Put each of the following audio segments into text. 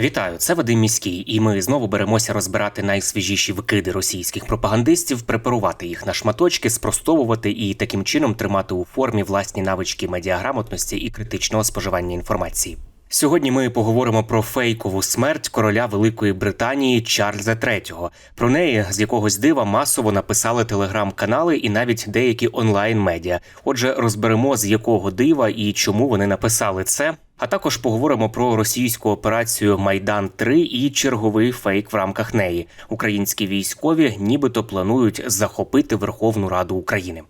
Вітаю, це Вадим Міський, і ми знову беремося розбирати найсвіжіші викиди російських пропагандистів, препарувати їх на шматочки, спростовувати і таким чином тримати у формі власні навички медіаграмотності і критичного споживання інформації. Сьогодні ми поговоримо про фейкову смерть короля Великої Британії Чарльза III. Про неї з якогось дива масово написали телеграм-канали і навіть деякі онлайн-медіа. Отже, розберемо з якого дива і чому вони написали це. А також поговоримо про російську операцію Майдан 3 і черговий фейк в рамках неї. Українські військові нібито планують захопити Верховну Раду України.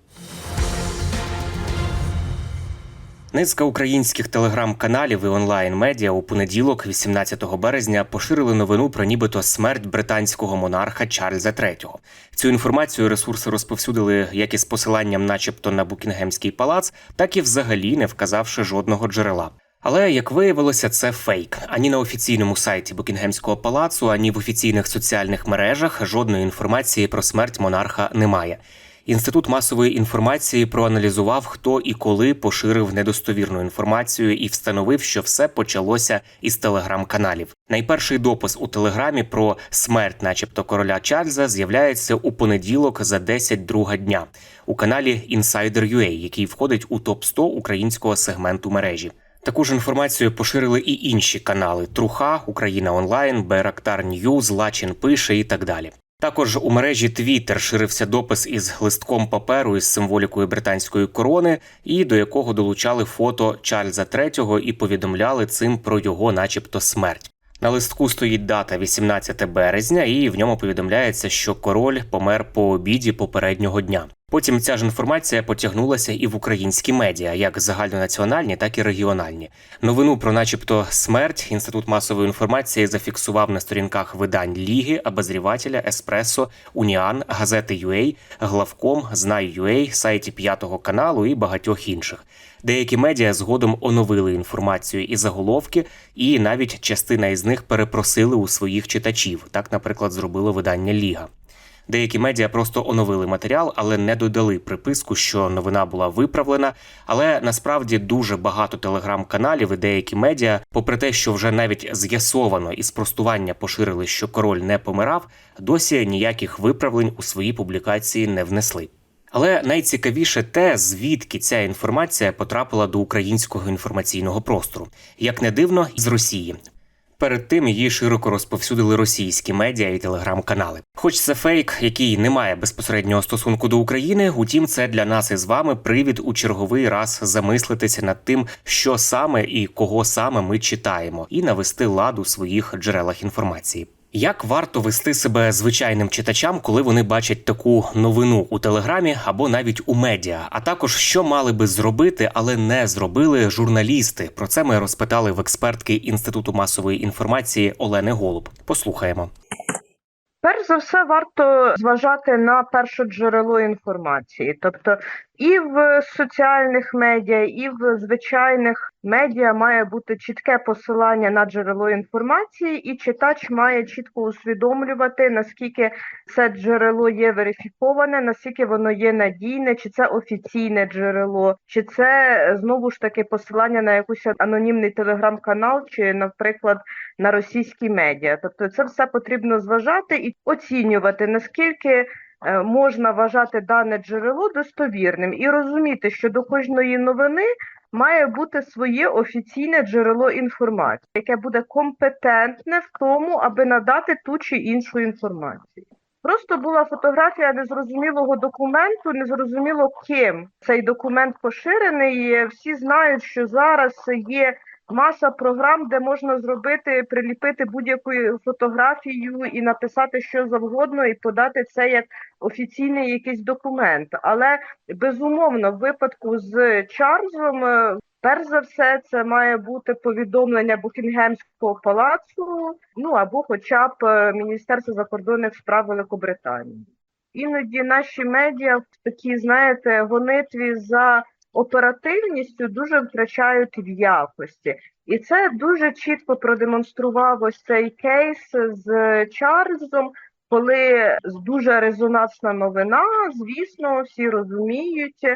Низка українських телеграм-каналів і онлайн-медіа у понеділок, 18 березня, поширили новину про нібито смерть британського монарха Чарльза III. Цю інформацію ресурси розповсюдили як із посиланням, начебто, на Букінгемський палац, так і взагалі не вказавши жодного джерела. Але як виявилося, це фейк. Ані на офіційному сайті Букінгемського палацу, ані в офіційних соціальних мережах жодної інформації про смерть монарха немає. Інститут масової інформації проаналізував, хто і коли поширив недостовірну інформацію і встановив, що все почалося із телеграм-каналів. Найперший допис у телеграмі про смерть, начебто короля Чарльза, з'являється у понеділок за 10 друга дня у каналі Insider.ua, який входить у топ 100 українського сегменту мережі. Таку ж інформацію поширили і інші канали: Труха, Україна Онлайн, Байрактар Ньюз, Лачин пише і так далі. Також у мережі Twitter ширився допис із листком паперу із символікою британської корони, і до якого долучали фото Чарльза III і повідомляли цим про його, начебто, смерть. На листку стоїть дата 18 березня, і в ньому повідомляється, що король помер по обіді попереднього дня. Потім ця ж інформація потягнулася і в українські медіа, як загальнонаціональні, так і регіональні. Новину про, начебто, смерть інститут масової інформації зафіксував на сторінках видань Ліги, Обозрівателя, Еспресо, Уніан, газети UA, Главком, Знай.UA, сайті п'ятого каналу і багатьох інших. Деякі медіа згодом оновили інформацію і заголовки, і навіть частина із них перепросили у своїх читачів. Так, наприклад, зробило видання Ліга. Деякі медіа просто оновили матеріал, але не додали приписку, що новина була виправлена. Але насправді дуже багато телеграм-каналів і деякі медіа, попри те, що вже навіть з'ясовано і спростування поширили, що король не помирав, досі ніяких виправлень у свої публікації не внесли. Але найцікавіше те, звідки ця інформація потрапила до українського інформаційного простору, як не дивно, з Росії. Перед тим її широко розповсюдили російські медіа і телеграм-канали. Хоч це фейк, який не має безпосереднього стосунку до України, утім, це для нас із вами привід у черговий раз замислитися над тим, що саме і кого саме ми читаємо, і навести ладу у своїх джерелах інформації. Як варто вести себе звичайним читачам, коли вони бачать таку новину у телеграмі або навіть у медіа? А також що мали би зробити, але не зробили журналісти? Про це ми розпитали в експертки інституту масової інформації Олени Голуб. Послухаємо. Перш за все, варто зважати на перше джерело інформації, тобто і в соціальних медіа, і в звичайних медіа має бути чітке посилання на джерело інформації, і читач має чітко усвідомлювати, наскільки це джерело є верифіковане, наскільки воно є надійне, чи це офіційне джерело, чи це знову ж таки посилання на якийсь анонімний телеграм-канал, чи, наприклад, на російські медіа. Тобто, це все потрібно зважати і оцінювати наскільки. Е, Можна вважати дане джерело достовірним і розуміти, що до кожної новини має бути своє офіційне джерело інформації, яке буде компетентне в тому, аби надати ту чи іншу інформацію. Просто була фотографія незрозумілого документу, незрозуміло ким цей документ поширений. Всі знають, що зараз є маса програм, де можна зробити, приліпити будь-яку фотографію і написати що завгодно, і подати це як офіційний якийсь документ. Але безумовно, в випадку з Чарльзом е, Перш за все, це має бути повідомлення Букінгемського палацу, ну або хоча б е, Міністерства закордонних справ Великобританії. Іноді наші медіа в такій, знаєте, гонитві за оперативністю дуже втрачають в якості. І це дуже чітко продемонстрував ось цей кейс з Чарльзом, коли дуже резонансна новина, звісно, всі розуміють.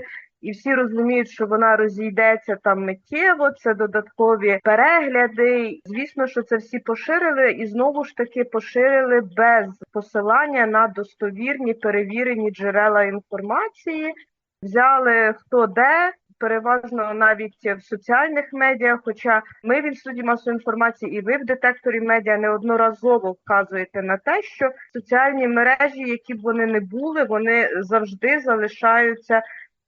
І всі розуміють, що вона розійдеться там миттєво. Це додаткові перегляди. Звісно, що це всі поширили, і знову ж таки поширили без посилання на достовірні перевірені джерела інформації. Взяли хто де. Переважно навіть в соціальних медіа, хоча ми в інституті масової інформації і ви в детекторі медіа неодноразово вказуєте на те, що соціальні мережі, які б вони не були, вони завжди залишаються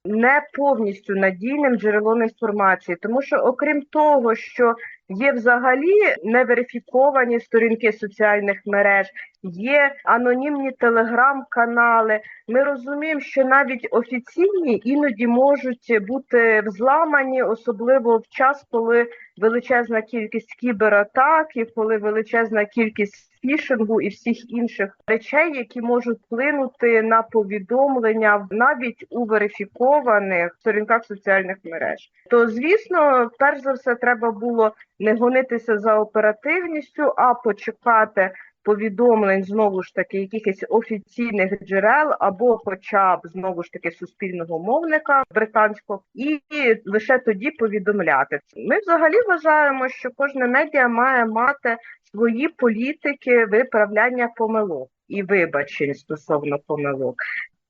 не повністю надійним джерелом інформації, тому що окрім того, що є взагалі неверифіковані сторінки соціальних мереж, є анонімні телеграм-канали. Ми розуміємо, що навіть офіційні іноді можуть бути взламані, особливо в час, коли величезна кількість кібератак, і коли величезна кількість фішингу і всіх інших речей, які можуть вплинути на повідомлення навіть у верифікованих сторінках соціальних мереж. То звісно, перш за все, треба було не гонитися за оперативністю, а почекати. Повідомлень знову ж таки якихось офіційних джерел, або, хоча б знову ж таки суспільного мовника британського, і лише тоді повідомляти. Ми взагалі вважаємо, що кожне медіа має мати свої політики виправляння помилок і вибачень стосовно помилок.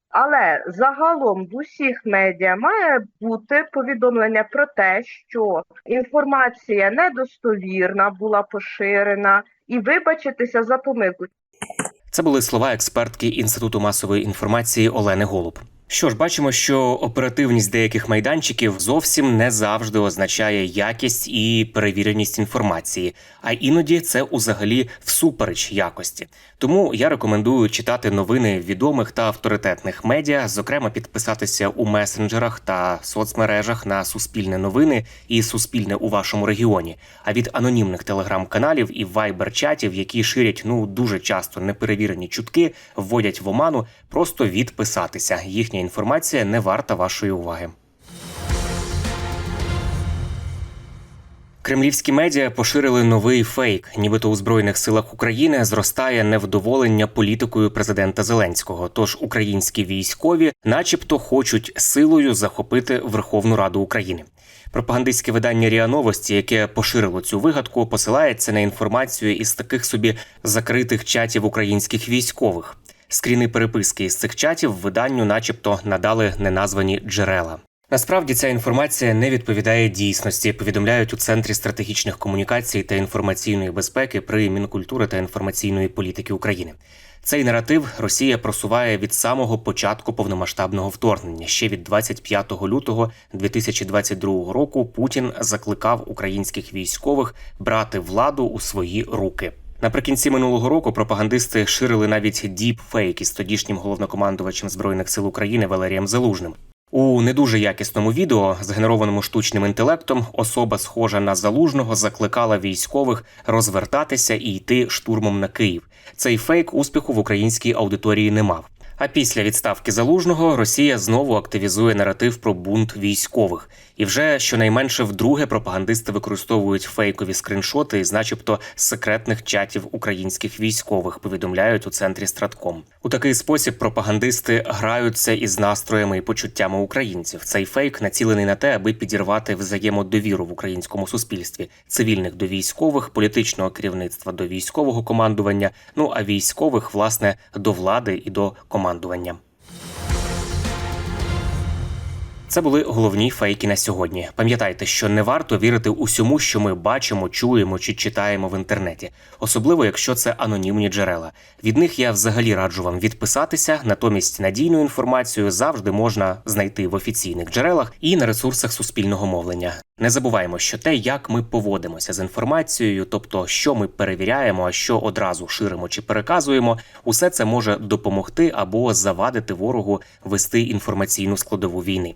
Але загалом в усіх медіа має бути повідомлення про те, що інформація недостовірна була поширена, і вибачитися за помилку. Це були слова експертки Інституту масової інформації Олени Голуб. Що ж, бачимо, що оперативність деяких майданчиків зовсім не завжди означає якість і перевіреність інформації, а іноді це узагалі всупереч якості. Тому я рекомендую читати новини відомих та авторитетних медіа, зокрема підписатися у месенджерах та соцмережах на Суспільне новини і Суспільне у вашому регіоні. А від анонімних телеграм-каналів і вайбер-чатів, які ширять ну дуже часто неперевірені чутки, вводять в оману, просто відписатися. Їхня інформація не варта вашої уваги. Кремлівські медіа поширили новий фейк, нібито у збройних силах України зростає невдоволення політикою президента Зеленського. Тож українські військові, начебто, хочуть силою захопити Верховну Раду України. Пропагандистське видання Ріа Новості, яке поширило цю вигадку, посилається на інформацію із таких собі закритих чатів українських військових. Скріни переписки із цих чатів виданню, начебто, надали неназвані джерела. Насправді ця інформація не відповідає дійсності. Повідомляють у центрі стратегічних комунікацій та інформаційної безпеки при Мінкультури та інформаційної політики України. Цей наратив Росія просуває від самого початку повномасштабного вторгнення. Ще від 25 лютого 2022 року Путін закликав українських військових брати владу у свої руки. Наприкінці минулого року пропагандисти ширили навіть діпфейк з тодішнім головнокомандувачем збройних сил України Валерієм Залужним. У не дуже якісному відео, згенерованому штучним інтелектом, особа, схожа на залужного, закликала військових розвертатися і йти штурмом на Київ. Цей фейк успіху в українській аудиторії не мав. А після відставки залужного Росія знову активізує наратив про бунт військових. І вже щонайменше вдруге пропагандисти використовують фейкові скріншоти з, начебто, секретних чатів українських військових. Повідомляють у центрі Стратком. У такий спосіб пропагандисти граються із настроями і почуттями українців. Цей фейк націлений на те, аби підірвати взаємодовіру в українському суспільстві, цивільних до військових, політичного керівництва до військового командування. Ну а військових, власне, до влади і до командування командування. Це були головні фейки на сьогодні. Пам'ятайте, що не варто вірити усьому, що ми бачимо, чуємо чи читаємо в інтернеті, особливо якщо це анонімні джерела. Від них я взагалі раджу вам відписатися. Натомість надійну інформацію завжди можна знайти в офіційних джерелах і на ресурсах суспільного мовлення. Не забуваємо, що те, як ми поводимося з інформацією, тобто що ми перевіряємо, а що одразу ширимо чи переказуємо, усе це може допомогти або завадити ворогу вести інформаційну складову війни.